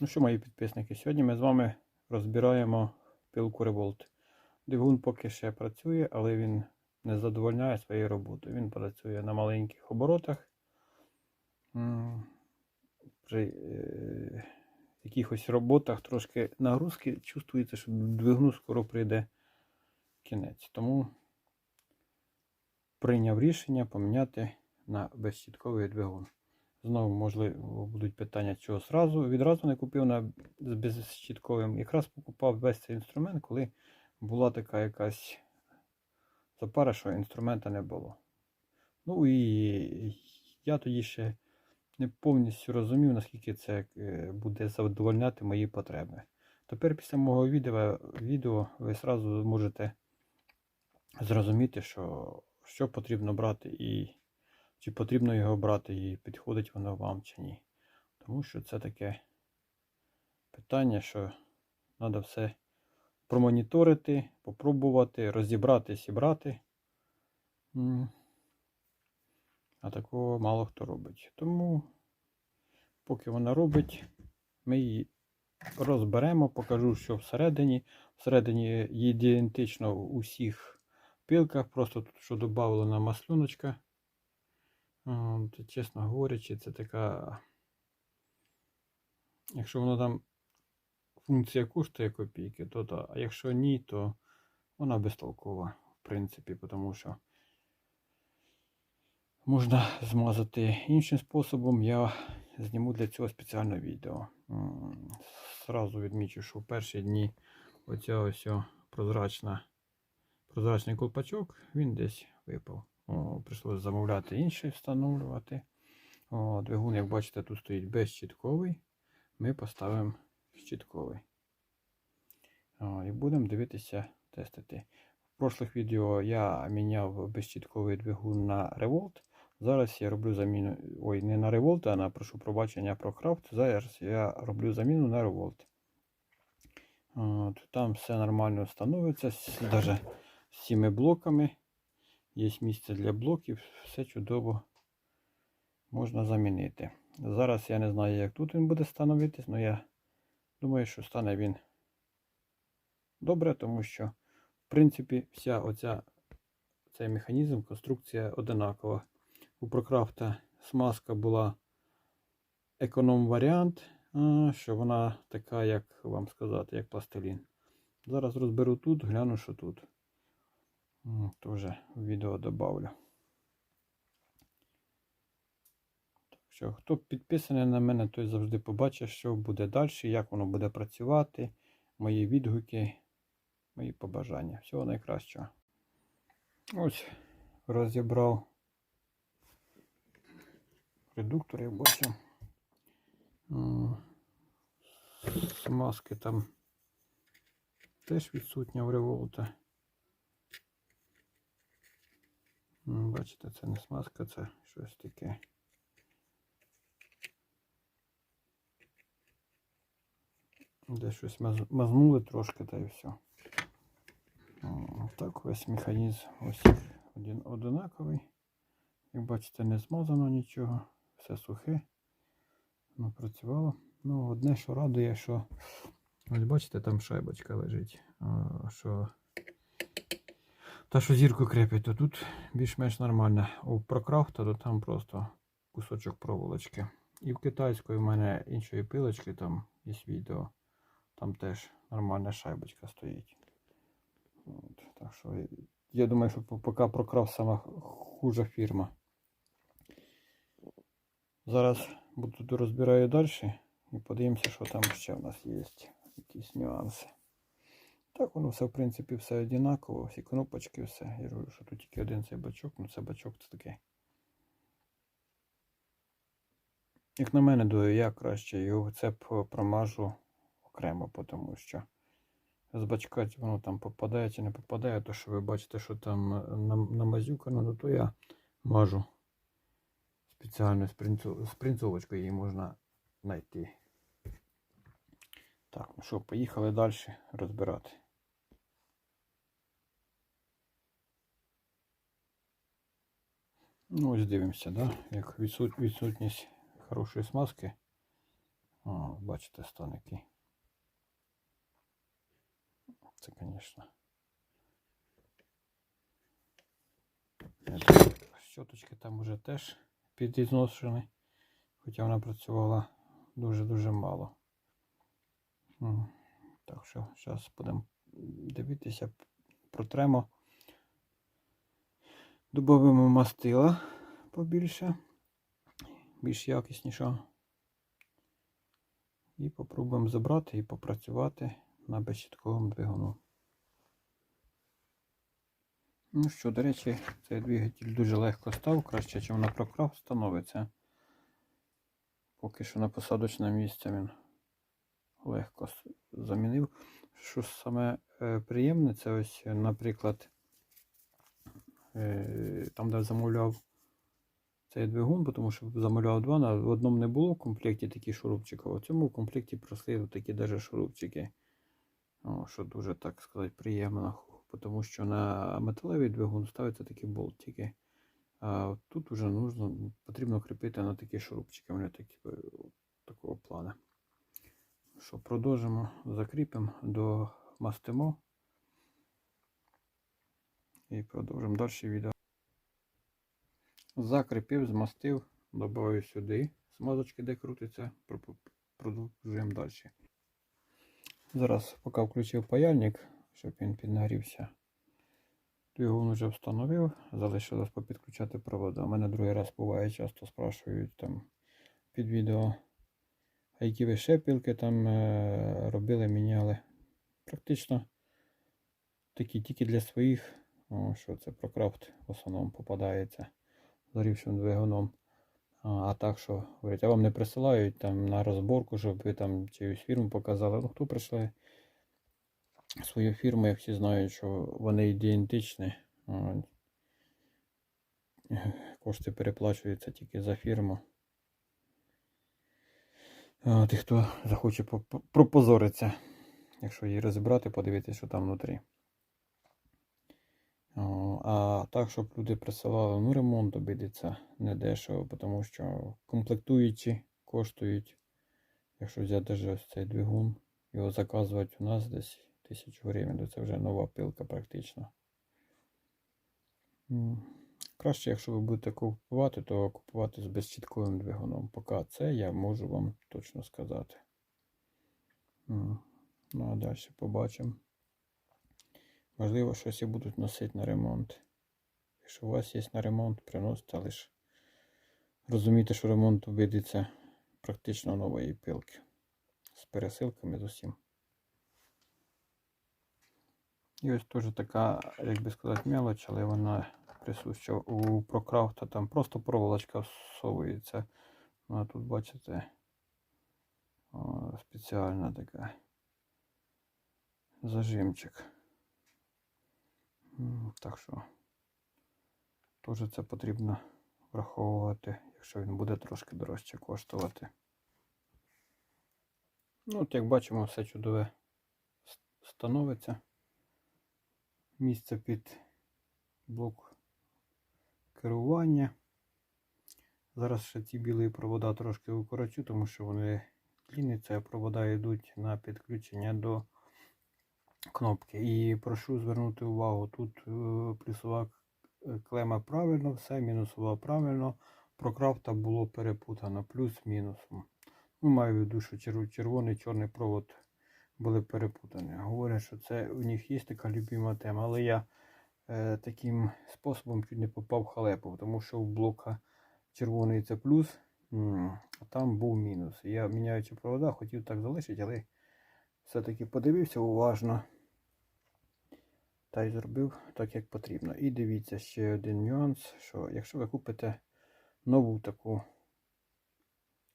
Ну що, мої підписники, сьогодні ми з вами розбираємо пилку Revolt. Двигун поки ще працює, але він не задовольняє своєю роботою. Він працює на маленьких оборотах. При е, якихось роботах трошки нагрузки чувствується, що двигуну скоро прийде кінець. Тому прийняв рішення поміняти на безщітковий двигун. Знову, можливо, будуть питання, чого зразу. Відразу не купив на з безщітковим. Якраз покупав весь цей інструмент, коли була така якась запара, що інструмента не було. Ну і я тоді ще не повністю розумів, наскільки це е, буде задовольняти мої потреби. Тепер після мого відео, відео ви зразу можете зрозуміти, що, що потрібно брати і чи потрібно його брати і підходить воно вам чи ні. Тому що це таке питання, що треба все промоніторити, попробувати, розібратись і брати. А такого мало хто робить. Тому, поки вона робить, ми її розберемо, покажу, що всередині. Всередині ідентично у всіх пилках, просто тут що додавлена маслюночка. От, чесно говорячи, це така. Якщо воно там функція коштує копійки, то так. А якщо ні, то вона безтолкова, в принципі, тому що можна змазати іншим способом. Я зніму для цього спеціальне відео. М, Зразу відмічу, що в перші дні оця ось прозрачна, прозрачний колпачок, він десь випав. Прийшлося замовляти інший, встановлювати. О, двигун, як бачите, тут стоїть безщітковий. Ми поставимо щітковий. О, і будемо дивитися, тестити. В прошлих відео я міняв безщітковий двигун на Revolt. Зараз я роблю заміну. Ой, не на Revolt, а на прошу пробачення про Craft. Зараз я роблю заміну на. От, там все нормально встановиться, навіть з цими блоками. Є місце для блоків, все чудово можна замінити. Зараз я не знаю, як тут він буде становитись, але я думаю, що стане він добре, тому що, в принципі, вся оця цей механізм, конструкція одинакова. У Прокрафта смазка була економ-варіант, що вона така, як вам сказати, як пластилін. Зараз розберу тут, гляну, що тут. Тоже в відео добавлю. Так що, хто підписаний на мене, той завжди побачить, що буде далі, як воно буде працювати, мої відгуки, мої побажання. Всього найкращого. Ось розібрав редуктор, я бачу. Смазки там теж відсутня в револта. Бачите, це не смазка, це щось таке. Де щось маз- мазнули трошки, та і все. Так, весь механізм ось один одинаковий. Як бачите, не змазано нічого, все сухе. Ну, працювало. Ну, одне, що радує, що ось бачите, там шайбочка лежить. Що та, що зірку крепить, то тут більш-менш нормально. У прокрафта, то там просто кусочок проволочки. І в китайської в мене іншої пилочки, там є відео. Там теж нормальна шайбочка стоїть. От, так що я думаю, що поки прокраф сама хужа фірма. Зараз буду розбираю далі і подивимося, що там ще в нас є. Якісь нюанси. Так, воно все, в принципі, все однаково, всі кнопочки, все. Я говорю, що тут тільки один цей бачок, ну це бачок це таке. Як на мене, думаю, я краще його це промажу окремо, тому що з бачка воно там попадає чи не попадає, то що ви бачите, що там е, намазюкано, ну то я мажу спеціально з принцу- з принцовочкою її можна знайти. Так, ну що, поїхали далі розбирати. Ну, ось дивимося, да? як відсут- відсутність хорошої смазки. О, бачите, стан який. Це, звісно. Щоточки там уже теж підізношені, хоча вона працювала дуже-дуже мало. Так що зараз будемо дивитися, протремо. Добавимо мастила побільше, більш якіснішого. І попробуємо забрати і попрацювати на безщітковому двигуну. Ну що, до речі, цей двигатель дуже легко став, краще, ніж на прокрав становиться. Поки що на посадочне місце він легко замінив. Що саме е, приємне, це ось, наприклад, там, де замовляв цей двигун, тому що замовляв два, на в одному не було в комплекті такі шурупчики, а в цьому комплекті просли такі даже шурупчики. О, що дуже, так сказати, приємно. Тому що на металевий двигун ставиться такі болтики. А тут вже нужно, потрібно кріпити на такі шурупчики. Вони такі е, такого плану. Що продовжимо, закріпимо, домастимо і продовжимо далі відео. Закріпив, змастив, додаю сюди смазочки, де крутиться, продовжуємо далі. Зараз поки включив паяльник, щоб він піднагрівся. Двигун вже встановив, залишилось попідключати провода. У мене другий раз буває, часто спрашують там під відео, а які ви ще пілки там е, робили, міняли. Практично такі тільки для своїх, що це прокрафт в основному попадається зарівшим двигуном. А, так що, говорять, а вам не присилають там на розборку, щоб ви там чиюсь фірму показали. Ну, хто прийшли свою фірму, як всі знають, що вони ідентичні. Кошти переплачуються тільки за фірму. Ті, хто захоче пропозоритися, якщо її розібрати, подивитися, що там внутрі. А так, щоб люди присилали, ну ремонт обійдеться недешево, тому що комплектуючі коштують, якщо взяти даже ось цей двигун, його заказувати у нас десь тисячу гривень, то це вже нова пилка практично. Краще, якщо ви будете купувати, то купувати з безщітковим двигуном. Поки це я можу вам точно сказати. Ну а далі побачимо. Можливо, щось і будуть носити на ремонт. Якщо у вас є на ремонт, приносите, але ж розумійте, що ремонт обійдеться практично нової пилки. З пересилками з усім. І ось теж така, як би сказати, мелоч, але вона присуща у прокрафта. Там просто проволочка всовується. Ну, а тут бачите спеціальна така зажимчик. Так що теж це потрібно враховувати, якщо він буде трошки дорожче коштувати. Ну, от як бачимо, все чудове становиться. Місце під блок керування. Зараз ще ці білі провода трошки укорочу, тому що вони длінняться, а провода йдуть на підключення до кнопки. І прошу звернути увагу, тут е, плюсова клема правильно, все, мінусова правильно. Про крафта було перепутано плюс-мінусом. Ну, маю в виду, що червоний чорний провод були перепутані. Говорять, що це у них є така любима тема, але я е, таким способом чуть не попав в халепу, тому що в блока червоний це плюс, а там був мінус. Я міняючи провода, хотів так залишити, але все-таки подивився уважно та й зробив так, як потрібно. І дивіться ще один нюанс, що якщо ви купите нову таку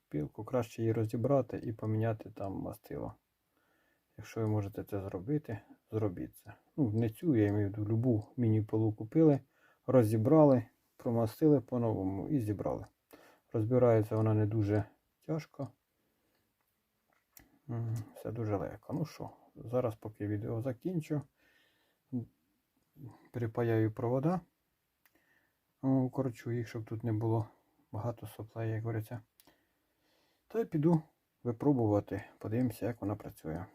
пілку, краще її розібрати і поміняти там мастило. Якщо ви можете це зробити, зробіть це. Ну, не цю, я маю в виду, любу міні-пилу купили, розібрали, промастили по-новому і зібрали. Розбирається вона не дуже тяжко. Все дуже легко. Ну що, зараз поки відео закінчу. Припаяю провода. Укорочу їх, щоб тут не було багато сопла, як говориться. Та й піду випробувати. Подивимося, як вона працює.